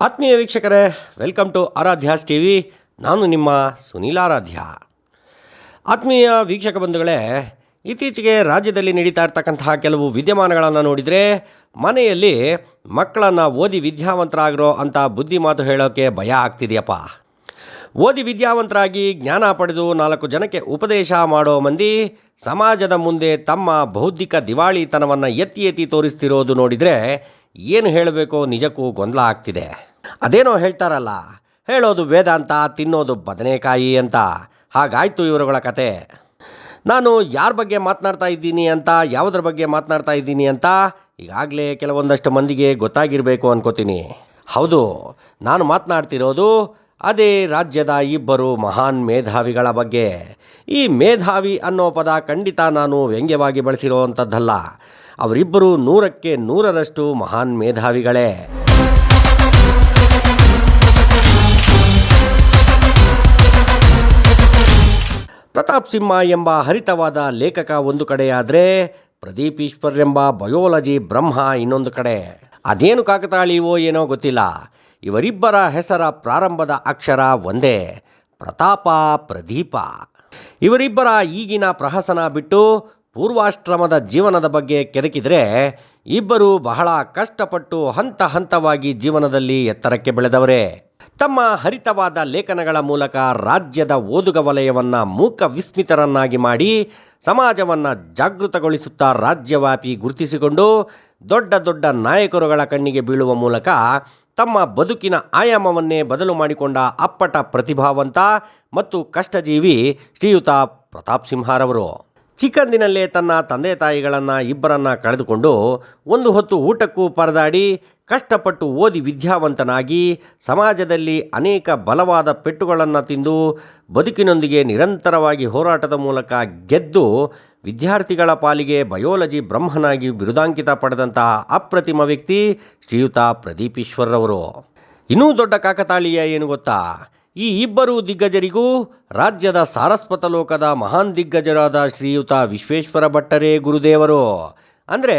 ಆತ್ಮೀಯ ವೀಕ್ಷಕರೇ welcome to Aradhya's T V ನಾನು ನಿಮ್ಮ ಸುನೀಲ್ ಆರಾಧ್ಯ. ಆತ್ಮೀಯ ವೀಕ್ಷಕ ಬಂಧುಗಳೇ, ಇತ್ತೀಚೆಗೆ ರಾಜ್ಯದಲ್ಲಿ ನಡೀತಾ ಇರ್ತಕ್ಕಂತಹ ಕೆಲವು ವಿದ್ಯಮಾನಗಳನ್ನು ನೋಡಿದರೆ, ಮನೆಯಲ್ಲಿ ಮಕ್ಕಳನ್ನು ಓದಿ ವಿದ್ಯಾವಂತರಾಗಿರೋ ಅಂತ ಬುದ್ಧಿ ಮಾತು ಹೇಳೋಕ್ಕೆ ಭಯ ಆಗ್ತಿದೆಯಪ್ಪ. ಓದಿ ವಿದ್ಯಾವಂತರಾಗಿ ಜ್ಞಾನ ಪಡೆದು ನಾಲ್ಕು ಜನಕ್ಕೆ ಉಪದೇಶ ಮಾಡೋ ಮಂದಿ, ಸಮಾಜದ ಮುಂದೆ ತಮ್ಮ ಬೌದ್ಧಿಕ ದಿವಾಳಿತನವನ್ನು ಎತ್ತಿ ಎತ್ತಿ ತೋರಿಸ್ತಿರೋದು ನೋಡಿದರೆ, ಏನು ಹೇಳಬೇಕೋ ನಿಜಕ್ಕೂ ಗೊಂದಲ ಆಗ್ತಿದೆ. ಅದೇನೋ ಹೇಳ್ತಾರಲ್ಲ, ಹೇಳೋದು ವೇದಾಂತ ತಿನ್ನೋದು ಬದನೆಕಾಯಿ ಅಂತ. ಹಾಗಾಯ್ತು ಇವರುಗಳ ಕತೆ. ನಾನು ಯಾರ ಬಗ್ಗೆ ಮಾತನಾಡ್ತಾ ಇದ್ದೀನಿ ಅಂತ, ಯಾವುದ್ರ ಬಗ್ಗೆ ಮಾತನಾಡ್ತಾ ಇದ್ದೀನಿ ಅಂತ ಈಗಾಗಲೇ ಕೆಲವೊಂದಷ್ಟು ಮಂದಿಗೆ ಗೊತ್ತಾಗಿರಬೇಕು ಅನ್ಕೋತೀನಿ. ಹೌದು, ನಾನು ಮಾತನಾಡ್ತಿರೋದು ಅದೇ ರಾಜ್ಯದ ಇಬ್ಬರು ಮಹಾನ್ ಮೇಧಾವಿಗಳ ಬಗ್ಗೆ. ಈ ಮೇಧಾವಿ ಅನ್ನೋ ಪದ ಖಂಡಿತ ನಾನು ವ್ಯಂಗ್ಯವಾಗಿ ಬಳಸಿರುವಂಥದ್ದಲ್ಲ ಅವರಿಬ್ಬರು ನೂರಕ್ಕೆ ನೂರರಷ್ಟು ಮಹಾನ್ ಮೇಧಾವಿಗಳೇ. ಪ್ರತಾಪ್ ಸಿಂಹ ಎಂಬ ಹರಿತವಾದ ಲೇಖಕ ಒಂದು ಕಡೆಯಾದರೆ ಪ್ರದೀಪ್ ಈಶ್ವರ್ ಎಂಬ ಬಯೋಲಜಿ ಬ್ರಹ್ಮ ಇನ್ನೊಂದು ಕಡೆ. ಅದೇನು ಕಾಕತಾಳೀವೋ ಏನೋ ಗೊತ್ತಿಲ್ಲ. ಇವರಿಬ್ಬರ ಹೆಸರ ಪ್ರಾರಂಭದ ಅಕ್ಷರ ಒಂದೇ, ಪ್ರತಾಪ ಪ್ರದೀಪ. ಇವರಿಬ್ಬರ ಈಗಿನ ಪ್ರಹಸನ ಬಿಟ್ಟು ಪೂರ್ವಾಶ್ರಮದ ಜೀವನದ ಬಗ್ಗೆ ಕೆದಕಿದರೆ ಇಬ್ಬರು ಬಹಳ ಕಷ್ಟಪಟ್ಟು ಹಂತ ಹಂತವಾಗಿ ಜೀವನದಲ್ಲಿ ಎತ್ತರಕ್ಕೆ ಬೆಳೆದವರೇ. ತಮ್ಮ ಹರಿತವಾದ ಲೇಖನಗಳ ಮೂಲಕ ರಾಜ್ಯದ ಓದುಗ ವಲಯವನ್ನು ಮೂಕ ವಿಸ್ಮಿತರನ್ನಾಗಿ ಮಾಡಿ ಸಮಾಜವನ್ನು ಜಾಗೃತಗೊಳಿಸುತ್ತಾ ರಾಜ್ಯವ್ಯಾಪಿ ಗುರುತಿಸಿಕೊಂಡು ದೊಡ್ಡ ದೊಡ್ಡ ನಾಯಕರುಗಳ ಕಣ್ಣಿಗೆ ಬೀಳುವ ಮೂಲಕ ತಮ್ಮ ಬದುಕಿನ ಆಯಾಮವನ್ನೇ ಬದಲು ಮಾಡಿಕೊಂಡ ಅಪ್ಪಟ ಪ್ರತಿಭಾವಂತ ಮತ್ತು ಕಷ್ಟಜೀವಿ ಶ್ರೀಯುತ ಪ್ರತಾಪ್ ಸಿಂಹರವರು. ಚಿಕ್ಕಂದಿನಲ್ಲೇ ತನ್ನ ತಂದೆ ತಾಯಿಗಳನ್ನು ಇಬ್ಬರನ್ನ ಕಳೆದುಕೊಂಡು ಒಂದು ಹೊತ್ತು ಊಟಕ್ಕೂ ಪರದಾಡಿ ಕಷ್ಟಪಟ್ಟು ಓದಿ ವಿದ್ಯಾವಂತನಾಗಿ ಸಮಾಜದಲ್ಲಿ ಅನೇಕ ಬಲವಾದ ಪೆಟ್ಟುಗಳನ್ನು ತಿಂದು ಬದುಕಿನೊಂದಿಗೆ ನಿರಂತರವಾಗಿ ಹೋರಾಟದ ಮೂಲಕ ಗೆದ್ದು ವಿದ್ಯಾರ್ಥಿಗಳ ಪಾಲಿಗೆ ಬಯೋಲಜಿ ಬ್ರಹ್ಮನಾಗಿ ಬಿರುದಾಂಕಿತ ಪಡೆದಂತಹ ಅಪ್ರತಿಮ ವ್ಯಕ್ತಿ ಶ್ರೀಯುತ ಪ್ರದೀಪೀಶ್ವರರವರು. ಇನ್ನೂ ದೊಡ್ಡ ಕಾಕತಾಳೀಯ ಏನು ಗೊತ್ತಾ? ಈ ಇಬ್ಬರು ದಿಗ್ಗಜರಿಗೂ ರಾಜ್ಯದ ಸಾರಸ್ವತ ಲೋಕದ ಮಹಾನ್ ದಿಗ್ಗಜರಾದ ಶ್ರೀಯುತ ವಿಶ್ವೇಶ್ವರ ಭಟ್ಟರೇ ಗುರುದೇವರು. ಅಂದರೆ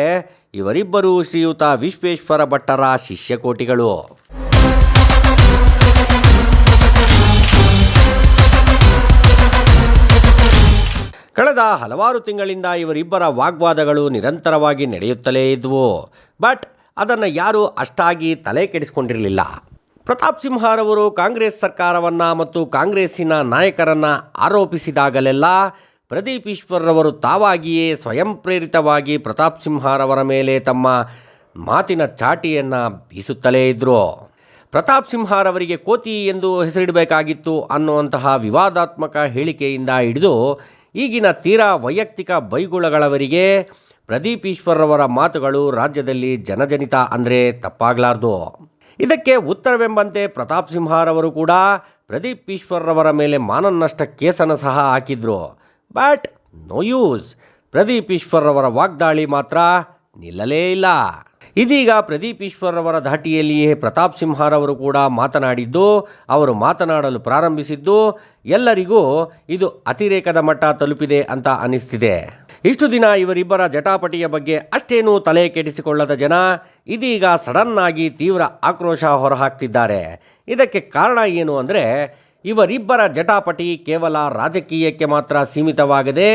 ಇವರಿಬ್ಬರು ಶ್ರೀಯುತ ವಿಶ್ವೇಶ್ವರ ಭಟ್ಟರ ಶಿಷ್ಯಕೋಟಿಗಳು. ಕಳೆದ ಹಲವಾರು ತಿಂಗಳಿಂದ ಇವರಿಬ್ಬರ ವಾಗ್ವಾದಗಳು ನಿರಂತರವಾಗಿ ನಡೆಯುತ್ತಲೇ ಇದ್ವು. ಬಟ್ ಅದನ್ನು ಯಾರೂ ಅಷ್ಟಾಗಿ ತಲೆ ಕೆಡಿಸಿಕೊಂಡಿರಲಿಲ್ಲ. ಪ್ರತಾಪ್ ಸಿಂಹಾರವರು ಕಾಂಗ್ರೆಸ್ ಸರ್ಕಾರವನ್ನು ಮತ್ತು ಕಾಂಗ್ರೆಸ್ಸಿನ ನಾಯಕರನ್ನು ಆರೋಪಿಸಿದಾಗಲೆಲ್ಲ ಪ್ರದೀಪ್ ಈಶ್ವರ್ರವರು ತಾವಾಗಿಯೇ ಸ್ವಯಂ ಪ್ರೇರಿತವಾಗಿ ಪ್ರತಾಪ್ ಸಿಂಹರವರ ಮೇಲೆ ತಮ್ಮ ಮಾತಿನ ಚಾಟಿಯನ್ನು ಬೀಸುತ್ತಲೇ ಇದ್ದರು ಪ್ರತಾಪ್ ಸಿಂಹರವರಿಗೆ ಕೋತಿ ಎಂದು ಹೆಸರಿಡಬೇಕಾಗಿತ್ತು ಅನ್ನುವಂತಹ ವಿವಾದಾತ್ಮಕ ಹೇಳಿಕೆಯಿಂದ ಹಿಡಿದು ಈಗಿನ ತೀರಾ ವೈಯಕ್ತಿಕ ಬೈಗುಳಗಳವರಿಗೆ ಪ್ರದೀಪ್ ಈಶ್ವರ್ರವರ ಮಾತುಗಳು ರಾಜ್ಯದಲ್ಲಿ ಜನಜನಿತ ಅಂದರೆ ತಪ್ಪಾಗಲಾರ್ದು. ಇದಕ್ಕೆ ಉತ್ತರವೆಂಬಂತೆ ಪ್ರತಾಪ್ ಸಿಂಹರವರು ಕೂಡ ಪ್ರದೀಪ್ ಈಶ್ವರ್ರವರ ಮೇಲೆ ಮಾನನಷ್ಟ ಕೇಸನ್ನು ಸಹ ಹಾಕಿದ್ರು. ಬಟ್ ನೋ ಯೂಸ್ ಪ್ರದೀಪ್ ಈಶ್ವರ್ರವರ ವಾಗ್ದಾಳಿ ಮಾತ್ರ ನಿಲ್ಲಲೇ ಇಲ್ಲ. ಇದೀಗ ಪ್ರದೀಪ್ ಈಶ್ವರ್ರವರ ಧಾಟಿಯಲ್ಲಿಯೇ ಪ್ರತಾಪ್ ಸಿಂಹರವರು ಕೂಡ ಮಾತನಾಡಿದ್ದು, ಅವರು ಮಾತನಾಡಲು ಪ್ರಾರಂಭಿಸಿದ್ದು, ಎಲ್ಲರಿಗೂ ಇದು ಅತಿರೇಕದ ಮಟ್ಟ ತಲುಪಿದೆ ಅಂತ ಅನಿಸ್ತಿದೆ. ಇಷ್ಟು ದಿನ ಇವರಿಬ್ಬರ ಜಟಾಪಟಿಯ ಬಗ್ಗೆ ಅಷ್ಟೇನೂ ತಲೆ ಕೆಡಿಸಿಕೊಳ್ಳದ ಜನ ಇದೀಗ ಸಡನ್ ಆಗಿ ತೀವ್ರ ಆಕ್ರೋಶ ಹೊರಹಾಕ್ತಿದ್ದಾರೆ. ಇದಕ್ಕೆ ಕಾರಣ ಏನು ಅಂದರೆ, ಇವರಿಬ್ಬರ ಜಟಾಪಟಿ ಕೇವಲ ರಾಜಕೀಯಕ್ಕೆ ಮಾತ್ರ ಸೀಮಿತವಾಗದೆ,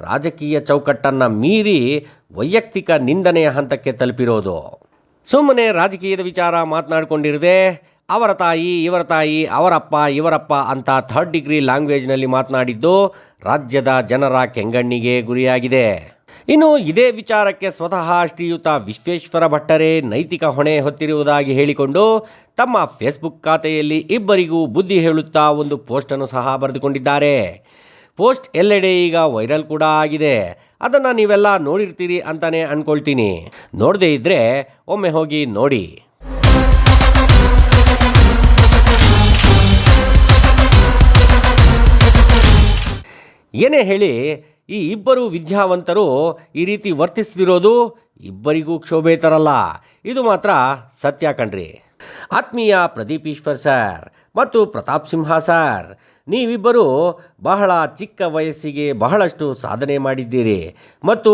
ರಾಜಕೀಯ ಚೌಕಟ್ಟನ್ನು ಮೀರಿ ವೈಯಕ್ತಿಕ ನಿಂದನೆಯ ಹಂತಕ್ಕೆ ತಲುಪಿರೋದು. ಸುಮ್ಮನೆ ರಾಜಕೀಯದ ವಿಚಾರ ಮಾತನಾಡಿಕೊಂಡಿರದೆ ಅವರ ತಾಯಿ, ಇವರ ತಾಯಿ, ಅವರಪ್ಪ, ಇವರಪ್ಪ ಅಂತ ಥರ್ಡ್ ಡಿಗ್ರಿ ಲ್ಯಾಂಗ್ವೇಜ್ನಲ್ಲಿ ಮಾತನಾಡಿದ್ದು ರಾಜ್ಯದ ಜನರ ಕೆಂಗಣ್ಣಿಗೆ ಗುರಿಯಾಗಿದೆ. ಇನ್ನು ಇದೇ ವಿಚಾರಕ್ಕೆ ಸ್ವತಃ ಶ್ರೀಯುತ ವಿಶ್ವೇಶ್ವರ ಭಟ್ಟರೇ ನೈತಿಕ ಹೊಣೆ ಹೊತ್ತಿರುವುದಾಗಿ ಹೇಳಿಕೊಂಡು ತಮ್ಮ ಫೇಸ್ಬುಕ್ ಖಾತೆಯಲ್ಲಿ ಇಬ್ಬರಿಗೂ ಬುದ್ಧಿ ಹೇಳುತ್ತಾ ಒಂದು ಪೋಸ್ಟನ್ನು ಸಹ ಬರೆದುಕೊಂಡಿದ್ದಾರೆ. ಪೋಸ್ಟ್ ಎಲ್ಲೆಡೆ ಈಗ ವೈರಲ್ ಕೂಡ ಆಗಿದೆ. ಅದನ್ನು ನೀವೆಲ್ಲ ನೋಡಿರ್ತೀರಿ ಅಂತಲೇ ಅಂದ್ಕೊಳ್ತೀನಿ ನೋಡದೇ ಇದ್ದರೆ ಒಮ್ಮೆ ಹೋಗಿ ನೋಡಿ. ಏನೇ ಹೇಳಿ, ಈ ಇಬ್ಬರು ವಿದ್ಯಾವಂತರು ಈ ರೀತಿ ವರ್ತಿಸ್ತಿರೋದು ಇಬ್ಬರಿಗೂ ಕ್ಷೋಭೆ ತರಲ್ಲ ಇದು ಮಾತ್ರ ಸತ್ಯ ಕಣ್ರಿ. ಆತ್ಮೀಯ ಪ್ರದೀಪ್ ಈಶ್ವರ್ ಸರ್ ಮತ್ತು ಪ್ರತಾಪ್ ಸಿಂಹ ಸರ್, ನೀವಿಬ್ಬರು ಬಹಳ ಚಿಕ್ಕ ವಯಸ್ಸಿಗೆ ಬಹಳಷ್ಟು ಸಾಧನೆ ಮಾಡಿದ್ದೀರಿ ಮತ್ತು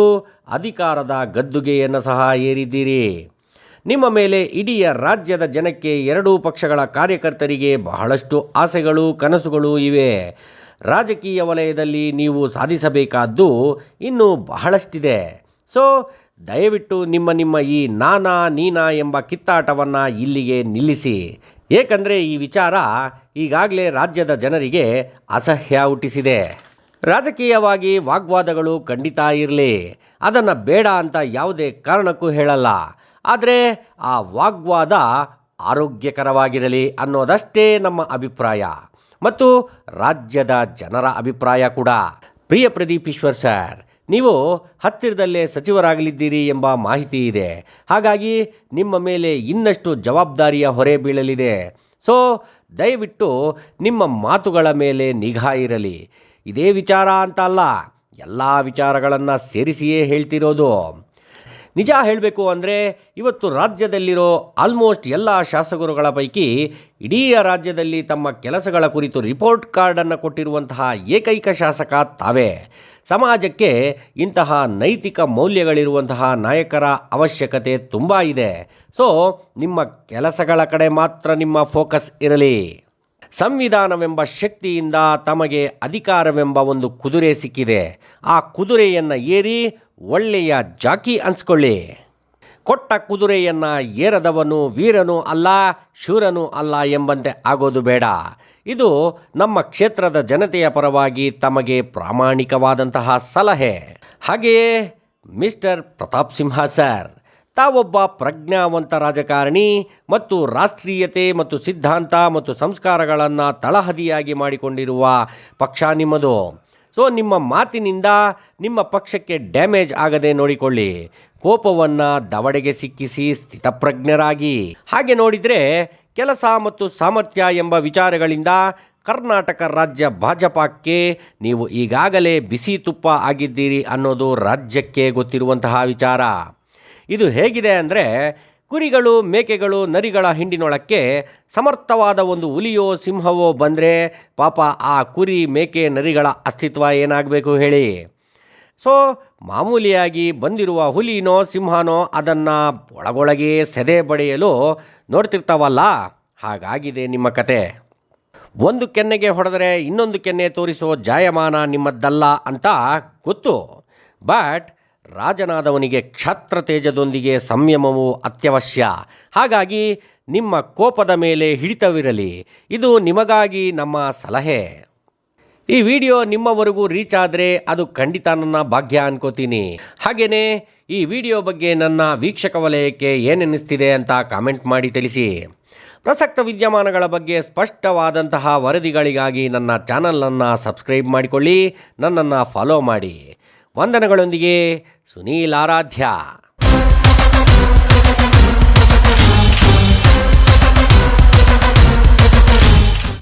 ಅಧಿಕಾರದ ಗದ್ದುಗೆಯನ್ನು ಸಹ ಏರಿದ್ದೀರಿ. ನಿಮ್ಮ ಮೇಲೆ ಇಡೀ ರಾಜ್ಯದ ಜನಕ್ಕೆ ಎರಡೂ ಪಕ್ಷಗಳ ಕಾರ್ಯಕರ್ತರಿಗೆ ಬಹಳಷ್ಟು ಆಸೆಗಳು, ಕನಸುಗಳು ಇವೆ. ರಾಜಕೀಯ ವಲಯದಲ್ಲಿ ನೀವು ಸಾಧಿಸಬೇಕಾದ್ದು ಇನ್ನೂ ಬಹಳಷ್ಟಿದೆ. ಸೊ ದಯವಿಟ್ಟು ನಿಮ್ಮ ನಿಮ್ಮ ಈ ನಾನಾ ನೀನಾ ಎಂಬ ಕಿತ್ತಾಟವನ್ನು ಇಲ್ಲಿಗೆ ನಿಲ್ಲಿಸಿ. ಏಕೆಂದರೆ ಈ ವಿಚಾರ ಈಗಾಗಲೇ ರಾಜ್ಯದ ಜನರಿಗೆ ಅಸಹ್ಯ ಹುಟ್ಟಿಸಿದೆ. ರಾಜಕೀಯವಾಗಿ ವಾಗ್ವಾದಗಳು ಖಂಡಿತ ಇರಲಿ. ಅದನ್ನು ಬೇಡ ಅಂತ ಯಾವುದೇ ಕಾರಣಕ್ಕೂ ಹೇಳಲ್ಲ. ಆದರೆ ಆ ವಾಗ್ವಾದ ಆರೋಗ್ಯಕರವಾಗಿರಲಿ ಅನ್ನೋದಷ್ಟೇ ನಮ್ಮ ಅಭಿಪ್ರಾಯ. ಮತ್ತು ರಾಜ್ಯದ ಜನರ ಅಭಿಪ್ರಾಯ ಕೂಡ. ಪ್ರಿಯ ಪ್ರದೀಪ್ ಈಶ್ವರ್ ಸರ್, ನೀವು ಹತ್ತಿರದಲ್ಲೇ ಸಚಿವರಾಗಲಿದ್ದೀರಿ ಎಂಬ ಮಾಹಿತಿ ಇದೆ. ಹಾಗಾಗಿ ನಿಮ್ಮ ಮೇಲೆ ಇನ್ನಷ್ಟು ಜವಾಬ್ದಾರಿಯ ಹೊರೆ ಬೀಳಲಿದೆ. ಸೊ, ದಯವಿಟ್ಟು ನಿಮ್ಮ ಮಾತುಗಳ ಮೇಲೆ ನಿಗಾ ಇರಲಿ. ಇದೇ ವಿಚಾರ ಅಂತ ಅಲ್ಲ, ಎಲ್ಲ ವಿಚಾರಗಳನ್ನು ಸೇರಿಸಿಯೇ ಹೇಳ್ತಿರೋದು. ನಿಜ ಹೇಳಬೇಕು ಅಂದರೆ ಇವತ್ತು ರಾಜ್ಯದಲ್ಲಿರೋ ಆಲ್ಮೋಸ್ಟ್ ಎಲ್ಲ ಶಾಸಕರುಗಳ ಪೈಕಿ ಇಡೀ ರಾಜ್ಯದಲ್ಲಿ ತಮ್ಮ ಕೆಲಸಗಳ ಕುರಿತು ರಿಪೋರ್ಟ್ ಕಾರ್ಡನ್ನು ಕೊಟ್ಟಿರುವಂತಹ ಏಕೈಕ ಶಾಸಕ ತಾವೇ. ಸಮಾಜಕ್ಕೆ ಇಂತಹ ನೈತಿಕ ಮೌಲ್ಯಗಳಿರುವಂತಹ ನಾಯಕರ ಅವಶ್ಯಕತೆ ತುಂಬ ಇದೆ. ಸೊ ನಿಮ್ಮ ಕೆಲಸಗಳ ಕಡೆ ಮಾತ್ರ ನಿಮ್ಮ ಫೋಕಸ್ ಇರಲಿ. ಸಂವಿಧಾನವೆಂಬ ಶಕ್ತಿಯಿಂದ ತಮಗೆ ಅಧಿಕಾರವೆಂಬ ಒಂದು ಕುದುರೆ ಸಿಕ್ಕಿದೆ. ಆ ಕುದುರೆಯನ್ನು ಏರಿ ಒಳ್ಳೆಯ ಜಾಕಿ ಅನ್ಸ್ಕೊಳ್ಳಿ. ಕೊಟ್ಟ ಕುದುರೆಯನ್ನು ಏರದವನು ವೀರನು ಅಲ್ಲ, ಶೂರನು ಅಲ್ಲ ಎಂಬಂತೆ ಆಗೋದು ಬೇಡ. ಇದು ನಮ್ಮ ಕ್ಷೇತ್ರದ ಜನತೆಯ ಪರವಾಗಿ ತಮಗೆ ಪ್ರಾಮಾಣಿಕವಾದಂತಹ ಸಲಹೆ. ಹಾಗೆಯೇ ಮಿಸ್ಟರ್ ಪ್ರತಾಪ್ ಸಿಂಹ ಸರ್ ತಾವೊಬ್ಬ ಪ್ರಜ್ಞಾವಂತ ರಾಜಕಾರಣಿ ಮತ್ತು ರಾಷ್ಟ್ರೀಯತೆ ಮತ್ತು ಸಿದ್ಧಾಂತ ಮತ್ತು ಸಂಸ್ಕಾರಗಳನ್ನು ತಳಹದಿಯಾಗಿ ಮಾಡಿಕೊಂಡಿರುವ ಪಕ್ಷ ನಿಮ್ಮದು. ಸೊ ನಿಮ್ಮ ಮಾತಿನಿಂದ ನಿಮ್ಮ ಪಕ್ಷಕ್ಕೆ ಡ್ಯಾಮೇಜ್ ಆಗದೆ ನೋಡಿಕೊಳ್ಳಿ. ಕೋಪವನ್ನು ದವಡೆಗೆ ಸಿಕ್ಕಿಸಿ ಸ್ಥಿತಪ್ರಜ್ಞರಾಗಿ. ಹಾಗೆ ನೋಡಿದರೆ ಕೆಲಸ ಮತ್ತು ಸಾಮರ್ಥ್ಯ ಎಂಬ ವಿಚಾರಗಳಿಂದ ಕರ್ನಾಟಕ ರಾಜ್ಯ ಭಾಜಪಕ್ಕೆ ನೀವು ಈಗಾಗಲೇ ಬಿಸಿ ತುಪ್ಪ ಆಗಿದ್ದೀರಿ ಅನ್ನೋದು ರಾಜ್ಯಕ್ಕೆ ಗೊತ್ತಿರುವಂತಹ ವಿಚಾರ. ಇದು ಹೇಗಿದೆ ಅಂದರೆ ಕುರಿಗಳು, ಮೇಕೆಗಳು, ನರಿಗಳ ಹಿಂಡಿನೊಳಕ್ಕೆ ಸಮರ್ಥವಾದ ಒಂದು ಹುಲಿಯೋ, ಸಿಂಹವೋ ಬಂದರೆ ಪಾಪ ಆ ಕುರಿ, ಮೇಕೆ, ನರಿಗಳ ಅಸ್ತಿತ್ವ ಏನಾಗಬೇಕು ಹೇಳಿ? ಸೊ ಮಾಮೂಲಿಯಾಗಿ ಬಂದಿರುವ ಹುಲಿನೋ, ಸಿಂಹನೋ ಅದನ್ನು ಒಳಗೊಳಗೆ ಸೆದೆ ಬಡಿಯಲು ನೋಡ್ತಿರ್ತಾವಲ್ಲ? ಹಾಗಾಗಿದೆ ನಿಮ್ಮ ಕತೆ. ಒಂದು ಕೆನ್ನೆಗೆ ಹೊಡೆದರೆ ಇನ್ನೊಂದು ಕೆನ್ನೆ ತೋರಿಸೋ ಜಾಯಮಾನ ನಿಮ್ಮದ್ದಲ್ಲ ಅಂತ ಗೊತ್ತು. ಬಟ್ ರಾಜನಾದವನಿಗೆ ಕ್ಷತ್ರ ತೇಜದೊಂದಿಗೆ ಸಂಯಮವು ಅತ್ಯವಶ್ಯ. ಹಾಗಾಗಿ ನಿಮ್ಮ ಕೋಪದ ಮೇಲೆ ಹಿಡಿತವಿರಲಿ. ಇದು ನಿಮಗಾಗಿ ನಮ್ಮ ಸಲಹೆ. ಈ ವಿಡಿಯೋ ನಿಮ್ಮವರೆಗೂ ರೀಚ್ ಆದರೆ ಅದು ಖಂಡಿತ ನನ್ನ ಭಾಗ್ಯ ಅನ್ಕೋತೀನಿ. ಹಾಗೆಯೇ ಈ ವಿಡಿಯೋ ಬಗ್ಗೆ ನನ್ನ ವೀಕ್ಷಕ ವಲಯಕ್ಕೆ ಏನೆನಿಸ್ತಿದೆ ಅಂತ ಕಾಮೆಂಟ್ ಮಾಡಿ ತಿಳಿಸಿ. ಪ್ರಸಕ್ತ ವಿದ್ಯಮಾನಗಳ ಬಗ್ಗೆ ಸ್ಪಷ್ಟವಾದಂತಹ ವರದಿಗಳಿಗಾಗಿ ನನ್ನ ಚಾನಲನ್ನು ಸಬ್ಸ್ಕ್ರೈಬ್ ಮಾಡಿಕೊಳ್ಳಿ, ನನ್ನನ್ನು ಫಾಲೋ ಮಾಡಿ. ವಂದನೆಗಳೊಂದಿಗೆ ಸುನೀಲ್ ಆರಾಧ್ಯ.